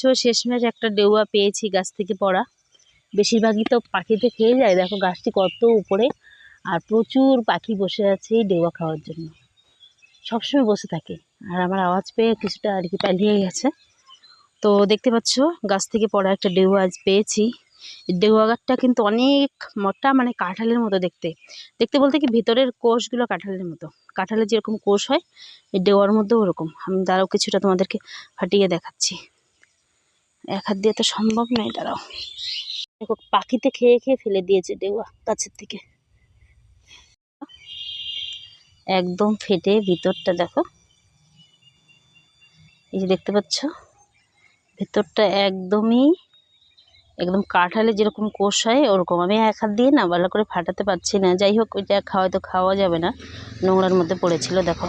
পাচ্ছ শেষমেশ একটা ডেউয়া পেয়েছি গাছ থেকে পড়া। বেশিরভাগই তো পাখিতে খেয়ে যায়, দেখো গাছটি কত উপরে। আর প্রচুর পাখি বসে আছে ডেউয়া খাওয়ার জন্য। সবসময় বসে থাকে। আর আমার আওয়াজ পেয়ে কিছুটা আর কি পালিয়ে গেছে। তো দেখতে পাচ্ছ, গাছ থেকে পড়া একটা ডেউয়া আজ পেয়েছি। ডেউয়া গাছটা কিন্তু অনেক মোটা মানে কাঁঠালের মতো দেখতে। দেখতে বলতে কি ভিতরের কোষগুলো কাঁঠালের মতো। কাঁঠালের যেরকম কোষ হয়, এই ডেওয়ার মধ্যেও ওরকম। আমি দাঁড়াও কিছুটা তোমাদেরকে ফাটিয়ে দেখাচ্ছি। এক হাত দিয়ে তো সম্ভব নয়, দাঁড়াও। দেখো, পাখিতে খেয়ে খেয়ে ফেলে দিয়েছে ডেওয়া গাছের থেকে। একদম ফেটে ভিতরটা দেখো। এই যে দেখতে পাচ্ছ? ভেতরটা একদমই, একদম কাঁঠালে যেরকম কোষ হয় ওরকম। আমি এক হাত দিয়ে না ভালো করে ফাটাতে পারছি না। যাই হোক, ওইটা খাওয়া তো খাওয়া যাবে না। নোংরার মধ্যে পড়েছিল, দেখো।